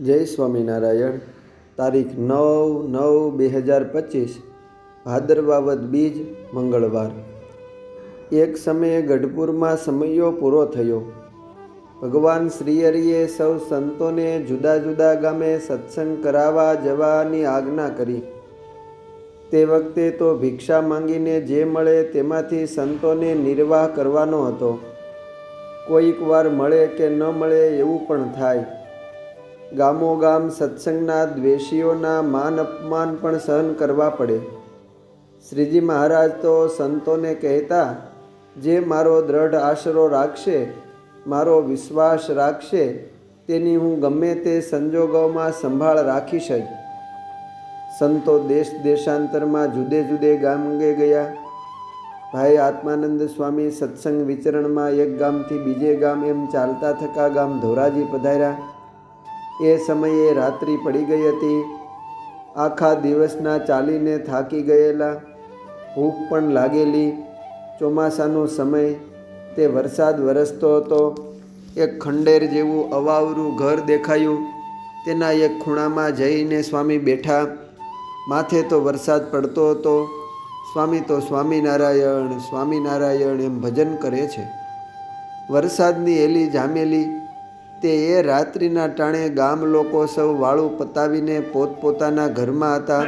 જય સ્વામિનારાયણ. તારીખ નવ નવ બે હજાર પચીસ, ભાદરવાવદ બીજ, મંગળવાર. એક સમયે ગઢપુરમાં સમયો પૂરો થયો. ભગવાન શ્રીહરિએ સૌ સંતોને જુદા જુદા ગામે સત્સંગ કરાવવા જવાની આજ્ઞા કરી. તે વખતે તો ભિક્ષા માંગીને જે મળે તેમાંથી સંતોને નિર્વાહ કરવાનો હતો. કોઈક વાર મળે કે ન મળે એવું પણ થાય. ગામો ગામ સત્સંગના દ્વેષીઓના માન અપમાન પણ સહન કરવા પડે. શ્રીજી મહારાજ તો સંતોને કહેતા, જે મારો દ્રઢ આશરો રાખશે, મારો વિશ્વાસ રાખશે, તેની હું ગમે તે સંજોગોમાં સંભાળ રાખીશ જ. સંતો દેશ દેશાંતરમાં જુદે જુદે ગામગે ગયા. ભાઈ આત્માનંદ સ્વામી સત્સંગ વિચરણમાં એક ગામથી બીજે ગામ એમ ચાલતા થકા ગામ ધોરાજી પધાર્યા. એ સમયે રાત્રિ પડી ગઈ હતી. આખા દિવસના ચાલીને થાકી ગયેલા. ભૂખ પણ લાગેલી. ચોમાસાનો સમય. તે વરસાદ વરસતો હતો. એક ખંડેર જેવું અવાવરું ઘર દેખાયું. તેના એક ખૂણામાં જઈને સ્વામી બેઠા. માથે તો વરસાદ પડતો હતો. સ્વામી તો સ્વામિનારાયણ સ્વામિનારાયણ એમ ભજન કરે છે. વરસાદની એલી જામેલી. તે એ રાત્રિના ટાણે ગામ લોકો સૌ વાળું પતાવીને પોતપોતાના ઘરમાં હતા.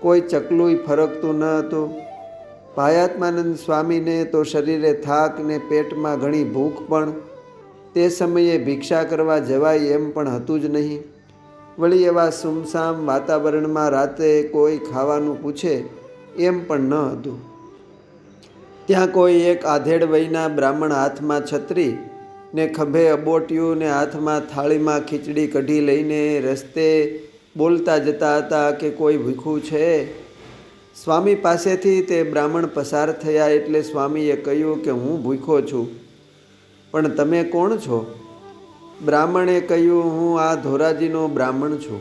કોઈ ચકલુંય ફરકતું ન હતું. ભાયાત્માનંદ સ્વામીને તો શરીરે થાક ને પેટમાં ઘણી ભૂખ પણ. તે સમયે ભિક્ષા કરવા જવાય એમ પણ હતું જ નહીં. વળી એવા સુમસામ વાતાવરણમાં રાતે કોઈ ખાવાનું પૂછે એમ પણ ન હતું. ત્યાં કોઈ એક આધેડ વયના બ્રાહ્મણ હાથમાં છત્રી ને ખભે અબોટિયું ને હાથમાં થાળીમાં ખીચડી કઢી લઈને રસ્તે બોલતા જતા હતા કે કોઈ ભૂખું છે? સ્વામી પાસેથી તે બ્રાહ્મણ પસાર થયા એટલે સ્વામીએ કહ્યું કે હું ભૂખો છું. પણ તમે કોણ છો? બ્રાહ્મણે કહ્યું, હું આ ધોરાજીનો બ્રાહ્મણ છું.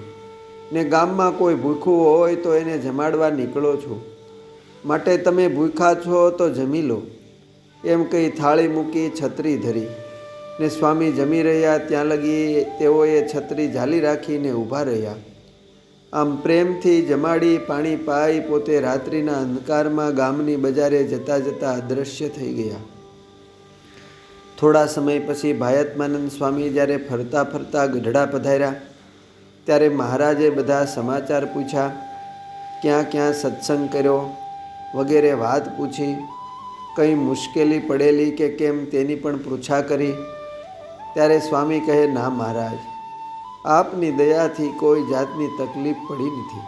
ને ગામમાં કોઈ ભૂખું હોય તો એને જમાડવા નીકળો છું. માટે તમે ભૂખા છો તો જમી લો. એમ કહી થાળી મૂકી છત્રી ધરી. ને સ્વામી જમી રહ્યા, ત્યાં લગી તેઓએ છત્રી ઝાલી રાખીને ઊભા રહ્યા. આમ પ્રેમથી જમાડી પાણી પાઈ પોતે રાત્રિના અંધકારમાં ગામની બજારે જતા જતા અદૃશ્ય થઈ ગયા. થોડા સમય પછી ભાયતમાનંદ સ્વામી જ્યારે ફરતા ફરતા ગઢડા પધાર્યા, ત્યારે મહારાજે બધા સમાચાર પૂછ્યા, ક્યાં ક્યાં સત્સંગ કર્યો, વગેરે વાત પૂછી, કંઈ મુશ્કેલી પડેલી કે કેમ તેની પણ પૃચ્છા કરી. ત્યારે સ્વામી કહે, ના મહારાજ, આપની દયાથી કોઈ જાતની તકલીફ પડી નથી.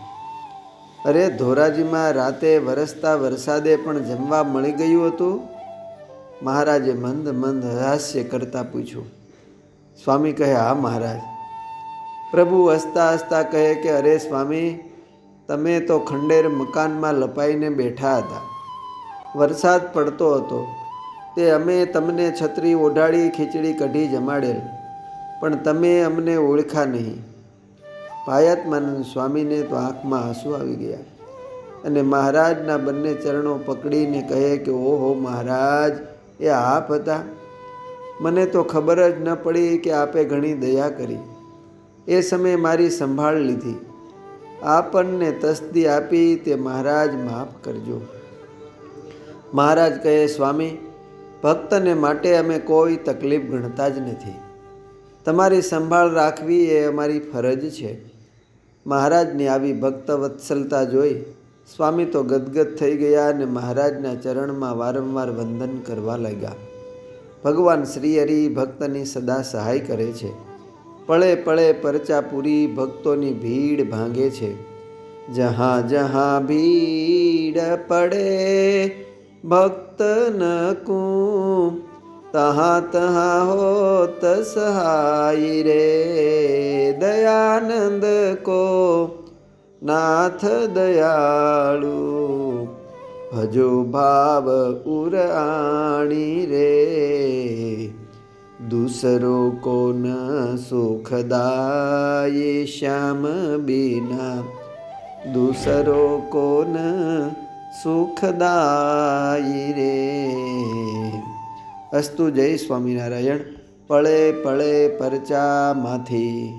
અરે ધોરાજીમાં રાતે વરસતા વરસાદે પણ જમવા મળી ગયું હતું? મહારાજે મંદ મંદ હાસ્ય કરતાં પૂછ્યું. સ્વામી કહે, હા મહારાજ. પ્રભુ હસતા હસતા કહે કે, અરે સ્વામી, તમે તો ખંડેર મકાનમાં લપાઈને બેઠા હતા. વરસાદ પડતો હતો. તે અમે તમને છત્રી ઓઢાડી, ખીચડી કઢી જમાડેલ, પણ તમે અમને ઓળખા નહીં. પાયાત્માનંદ સ્વામીને તો આંખમાં આંસુ આવી ગયા અને મહારાજના બંને ચરણો પકડીને કહે કે, ઓહો મહારાજ, એ આપ હતા? મને તો ખબર જ ન પડી કે આપે ઘણી દયા કરી. એ સમયે મારી સંભાળ લીધી. આપણને તસ્દી આપી તે મહારાજ માફ કરજો. મહારાજ કહે, સ્વામી ભક્તને માટે અમે કોઈ તકલીફ ગણતા જ નથી. તમારી સંભાળ રાખવી એ અમારી ફરજ છે. મહારાજની આવી ભક્ત વત્સલતા જોઈ સ્વામી તો ગદગદ થઈ ગયા અને મહારાજના ચરણમાં વારંવાર વંદન કરવા લાગ્યા. ભગવાન શ્રીહરિ ભક્તની સદા સહાય કરે છે. પળે પળે પરચા પૂરી ભક્તોની ભીડ ભાંગે છે. જહાં જહાં ભીડ પડે भक्त न भक्तनकु तहा तहा होत सहाय रे दयानंद को नाथ दयाळु भजो भाव उराणी रे दूसरो को न सुखदाय श्याम बिना दूसरो को न સુખદાયી રે. અસ્તુ જય સ્વામિનારાયણ. પળે પળે પરચામાંથી.